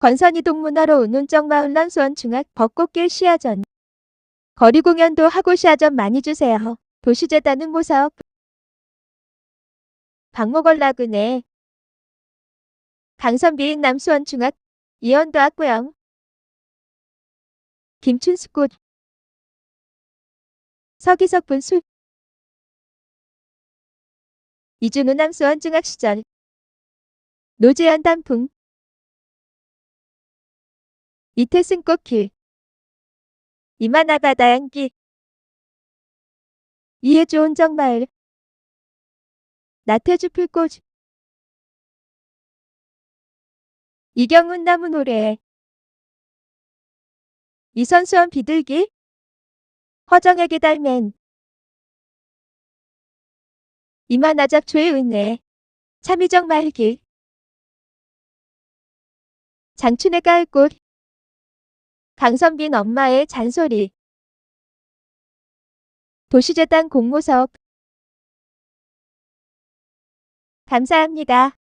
건선이 동문화로 운운정 마을 난수원 중학 벚꽃길 시야전. 거리 공연도 하고 시야전 많이 주세요. 도시재단은 모사업. 박목월라군에 강선비인 남수원 중학 이연도 학구영. 김춘수꽃. 서기석 분수. 이준우 남수원 중학 시절. 노재현 단풍. 이태승 꽃길. 이만하 바다 향기. 이해 좋은 정마을. 나태주 풀꽃. 이경훈 나무 노래. 이선수원 비둘기. 허정에게 닮은. 이만하 잡초의 은혜. 참이정 말길. 장춘의 가을꽃. 강선빈 엄마의 잔소리. 도시재단 공모사업. 감사합니다.